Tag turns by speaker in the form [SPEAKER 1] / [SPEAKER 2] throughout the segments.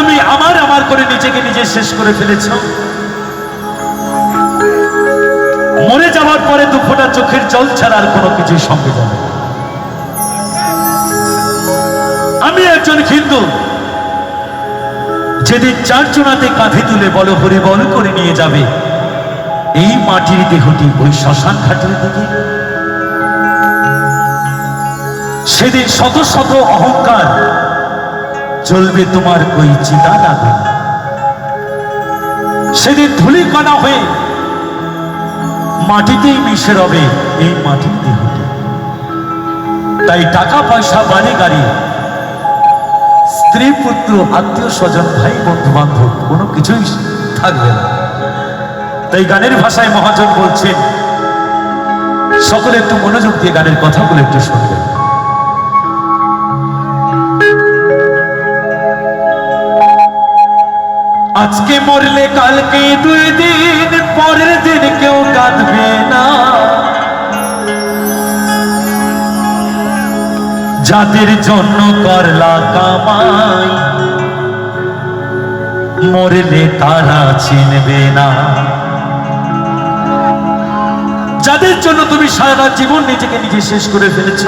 [SPEAKER 1] তুমি আমার আমার করে নিজেকে নিজে শেষ করে ফেলেছ। মরে যাওয়ার পরে দু ফোঁটা চোখের জল ছাড়া আর কোনো কিছুই সঙ্গে যাবে আমি একজন হিন্দু। যেদিন চারজনাতে কাঁধে তুলে বল, হরে বল করে নিয়ে যাবে। এই মাটির দেহটি ওই শ্মশান ঘাটের দিকে। সেদিন শত শত অহংকার চলবে তোমার ওই চিতা আগুন সেদিন ধুলি কণা হয়ে মাটিতেই মিশে রবে এই মাটির দেহটি তাই টাকা পয়সা বাড়ি গাড়ি স্ত্রী পুত্র আত্মীয় স্বজন ভাই বন্ধু বান্ধব কোনো কিছুই থাকবে না। তাই গানের ভাষায় মহাজন বলছেন, সকলে একটু মনোযোগ দিয়ে গানের কথাগুলো একটু শুনবেন। আজকে মরলে কালকে দুই দিন, পরের দিন কেউ কাঁদবে না যাদের জন্য করলা কামাই, মরলে তারা চিনবে না যাদের জন্য তুমি সারা জীবন নিজেকে নিজে শেষ করে ফেলেছ,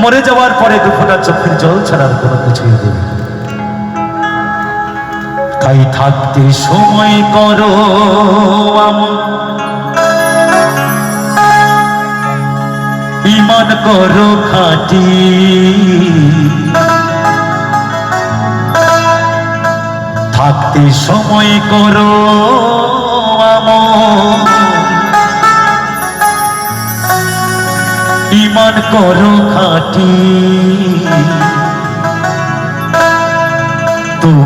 [SPEAKER 1] মরে যাওয়ার পরে দুফোটা চোখের জল ছাড়ার কোনো কিছুই দেবে। তাই থাকতে সময় করো ইমান করো খাটি। থাকতে সময় করো। ইমান করো খাটি।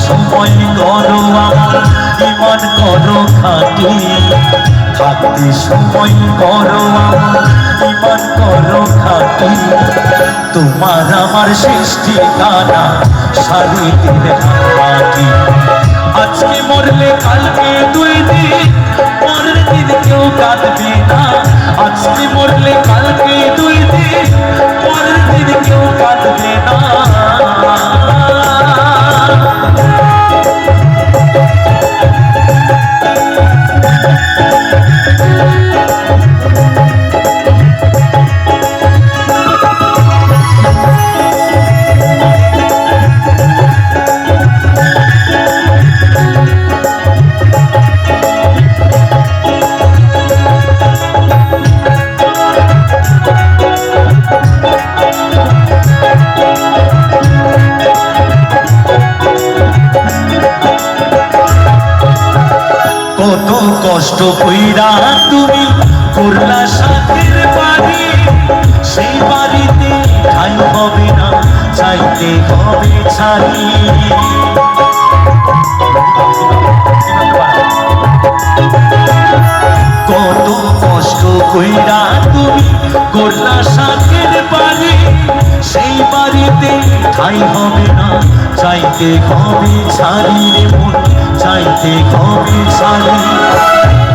[SPEAKER 1] সময় করো ইমান করো খাটি থাকতে সময় করো ইমান করো খাটি তোমার আমার সৃষ্টি কানা সারি দিলে মাটি আজকে মরলে কালকে দুই দিন পরের দিন কেউ কাঁদবে না আজকে মরলে কালকে কষ্ট কইরা তুমি করলা সাথের বাড়ি, সেই বাড়িতে ঠাই হবে না, চাইতে হবে ছাড়ি। কত কষ্ট কইরা তুমি করলা সাথের বাড়ি, সেই বাড়িতে ঠাই হবে না, চাইতে হবে ছাড়ি রে মন, চাইতে কবে সারি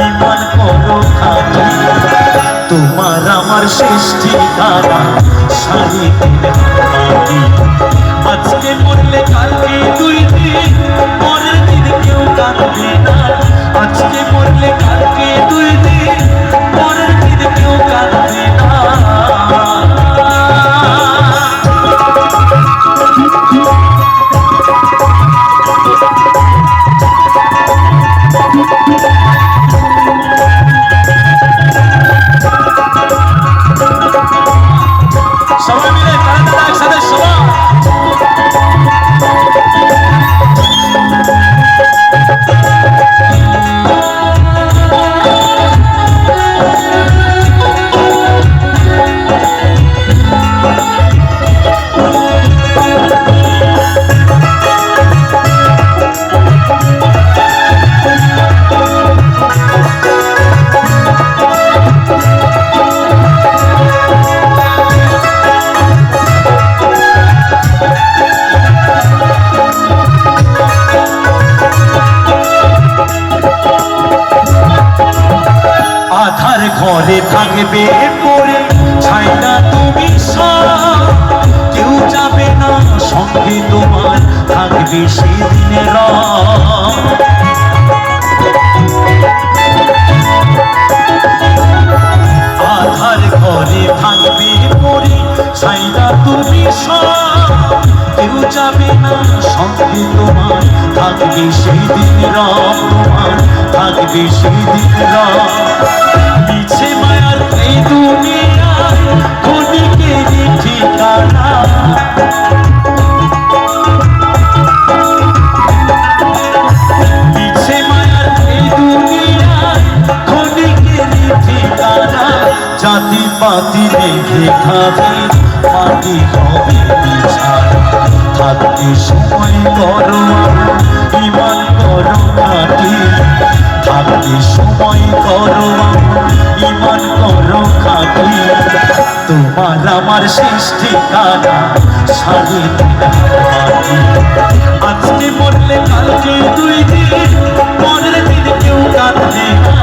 [SPEAKER 1] ইমান করো খাটি তোমার আমার সৃষ্টি দ্বারা সারি মাটি ঘরে থাকবে পরে ছাইনা তুমি কেউ যাবে না, সঙ্গে তোমার থাকবে সেদিনের আধার ঘরে থাকবে পরে ছাইনা তুমি কেউ যাবে না, সঙ্গে তোমার থাকবে সেদিন রব তোমার থাকবে সেদিন রব মিছে মায়ার এই দুনিয়ায় ক্ষণিকেরই ঠিকানা জাতি পাতি রেখে খাবে, মাটি হবে বিছানা। থাকতে সময় করো ইমান করো খাটি থাকতে সময় করো ইমান করো খাটি। তোমার আমার শেষ ঠিকানা সাড়ে আজকে মরলে কালকে দুই দিন, পরের দিন কেউ কাঁদবে না।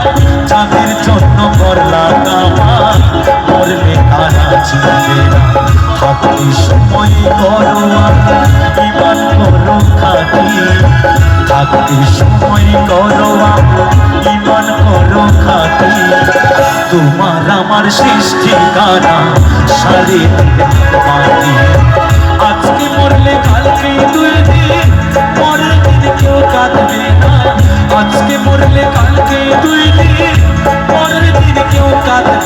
[SPEAKER 1] চাঁদের জন্য করলা কামা মরলে তারা চিনবে থাকতে সময় করো ইমান করো খাটি। থাকতে সময় করো জীবন করো খাতি তোমার আমার সৃষ্টি কারা সারে মাটি। আজকে মরলে কালকে দুই দিন, পরের দিন কেউ কাঁদবে না। আজকে মরলে কালকে দুই দিন, পরের দিন কেউ কাঁদবে